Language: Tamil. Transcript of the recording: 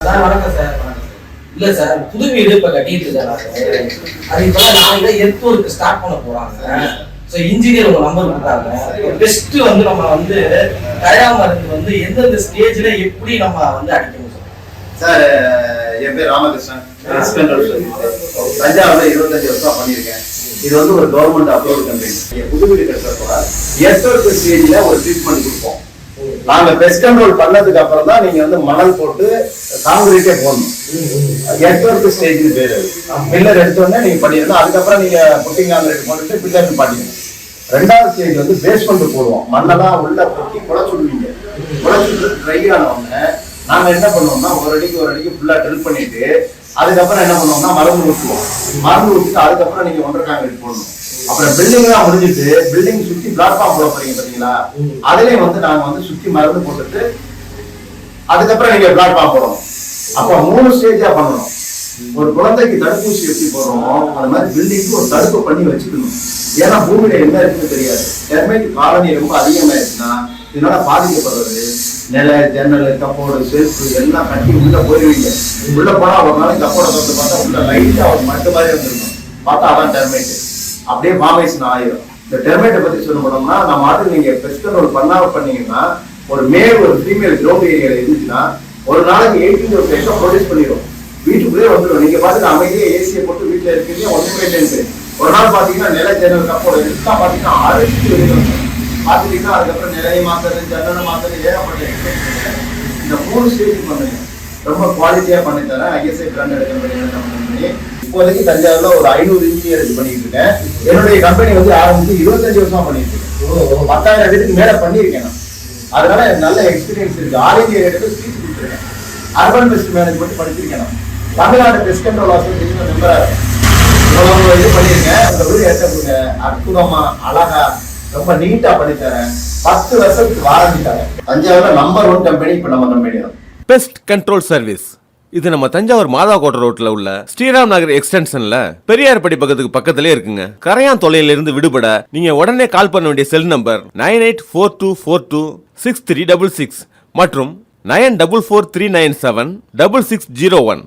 சார் வணக்கம் சார். இல்ல சார் புது வீடு இப்ப கட்டிட்டு இருக்காங்க அது இப்ப நாளைக்கு எர்த் ஒர்க் ஸ்டார்ட் பண்ண போறாங்க. சோ இன்ஜினியர் உங்க நம்பர் கொடுத்தாங்க. பெஸ்ட் வந்து நம்ம வந்து கரையா மருந்து வந்து எந்தெந்த ஸ்டேஜ்ல எப்படி நம்ம வந்து அடிக்கணும் சார்? என் பேர் ராமகிருஷ்ணன். தஞ்சாவூர்ல இருபத்தஞ்சு வருஷம் பண்ணியிருக்கேன். இது வந்து ஒரு கவர்மெண்ட் அப்ரூவல் கம்பெனி புது வீடு கட்டுறப்ப எர்த்வொர்க் ஸ்டேஜ்ல ஒரு ட்ரீட்மெண்ட் கொடுப்போம். நாங்க பெஸ்ட் கண்ட்ரோல் பண்ணதுக்கு அப்புறம் தான் நீங்க வந்து மணல் போட்டு காங்கிரீட்டே போடணும். எட்வொர்க் ஸ்டேஜ்னு பேரு பில்லர் எடுத்தோடனே நீங்க பண்ணிடணும். அதுக்கப்புறம் நீங்க புட்டிங் காங்கிரீட் போட்டுட்டு பில்லர்னு பண்ணிடணும் ரெண்டாவது ஸ்டேஜ் வந்து பேஸ்மெண்ட் போடுவோம். மண்ணெல்லாம் உள்ள கொட்டி குழச்சுடுவீங்க. குழச்சுட்டு ட்ரை ஆன நாங்க என்ன பண்ணுவோம்னா ஒரு அடிக்கு ஒரு அடிக்கு ஃபுல்லா ட்ரில் பண்ணிட்டு அதுக்கப்புறம் என்ன பண்ணுவோம்னா மருந்து ஊற்றுவோம் மருந்து ஊற்றிட்டு அதுக்கப்புறம் நீங்க ஒன்றரை காங்கிரீட் போடணும். அப்புறம் பில்டிங் எல்லாம் முடிஞ்சிட்டு பில்டிங் சுத்தி பிளாட்ஃபார்ம் போட போறீங்க பாத்தீங்களா? அதுலயும் வந்து நாங்க வந்து சுத்தி மருந்து போட்டுட்டு அதுக்கப்புறம் நீங்க பிளாட்ஃபார்ம் போடணும். அப்ப மூணு ஸ்டேஜா பண்ணணும். ஒரு குழந்தைக்கு தடுப்பூசி எப்படி போடுறோமோ அது மாதிரி பில்டிங்க்கு ஒரு தடுப்பு பண்ணி வச்சுக்கணும். ஏன்னா பூமியில என்ன இருக்குன்னு தெரியாது. டெர்மைட் காலனி ரொம்ப அதிகமாயிருச்சுன்னா இதனால பாதிக்கப்படுறது நிலை ஜன்னல் கப்போடு செருப்பு எல்லாம் கட்டி உள்ள போயிருவீங்க. உள்ள போனா ஒரு நாளைக்கு கப்போட தொட்டு பார்த்தா உள்ள லைட்டா ஒரு மட்டு மாதிரி வந்துருக்கும் பார்த்தா அதான் டெர்மைட் அப்படியே மாமேசன் ஆயிரும். இந்த டெர்மைட்டை பத்தி சொல்ல போனோம்னா நம்ம ஆட்டு நீங்க பெஸ்டன் ஒரு பண்ணாவ பண்ணீங்கன்னா ஒரு மேல் ஒரு ஃபீமேல் க்ரௌண்ட் ஏரியால இருந்துச்சுன்னா ஒரு நாளைக்கு எயிட்டீன் ஒரு பேஷம் ப்ரொடியூஸ் பண்ணிடும் வீட்டுக்குள்ளே வந்துடும் நீங்க பாத்துட்டு அமைதியே ஏசியை போட்டு வீட்டுல இருக்கீங்க ஒன்றுமே இல்லைன்னு ஒரு நாள் பாத்தீங்கன்னா நில ஜன்னல் கப்போட எல்லாம் பாத்தீங்கன்னா அரைச்சி வெளியே வந்துடும் அதுக்கப்புறம் நிலையை மாத்துறது ஜன்னலை மாத்துறது ஏகப்பட்ட இந்த மூணு ஸ்டேஜ் பண்ணுங்க ரொம்ப குவாலிட்டியாக பண்ணி தரேன் ஐஎஸ்ஐ பிராண்டட் கம்பெனி இப்போதைக்கு தஞ்சாவூர்ல ஒரு ஐநூறு இன்ஜினியர் பண்ணிட்டு இருக்கேன். என்னுடைய கம்பெனி வந்து ஆரம்பிச்சு இருபத்தஞ்சு வருஷமா பண்ணிட்டு இருக்கேன். பத்தாயிரம் பேருக்கு மேல பண்ணியிருக்கேன் நான். அதனால எனக்கு நல்ல எக்ஸ்பீரியன்ஸ் இருக்கு. ஆல் இந்தியா ரேட்டுக்கு ஸ்பீச் கொடுத்துருக்கேன். அர்பன் பெஸ்ட் மேனேஜ்மெண்ட் படிச்சிருக்கேன் நான். தமிழ்நாடு பெஸ்ட் கண்ட்ரோல் அசோசியேஷன் மெம்பரா இருக்கேன். இது பண்ணியிருக்கேன். உங்க வீடு எடுத்து கொடுங்க அற்புதமா அழகா ரொம்ப நீட்டா பண்ணி தரேன். பத்து வருஷத்துக்கு வாரண்டி தரேன். தஞ்சாவூர்ல நம்பர் ஒன் கம்பெனி இப்ப நம்ம கம்பெனி தான் பெஸ்ட் கண்ட்ரோல் சர்வீஸ் இது நம்ம தஞ்சாவூர் மாதாக்கோட்டை ரோட்ல உள்ள ஸ்ரீராம் நகர் எக்ஸ்டென்ஷன்ல பெரியார் படி பக்கத்துக்கு பக்கத்திலே இருக்குங்க. கரையான் தொலையில இருந்து விடுபட நீங்க உடனே கால் பண்ண வேண்டிய cell number nine eight four two four two six three double six மற்றும் nine double four three nine seven double six zero one.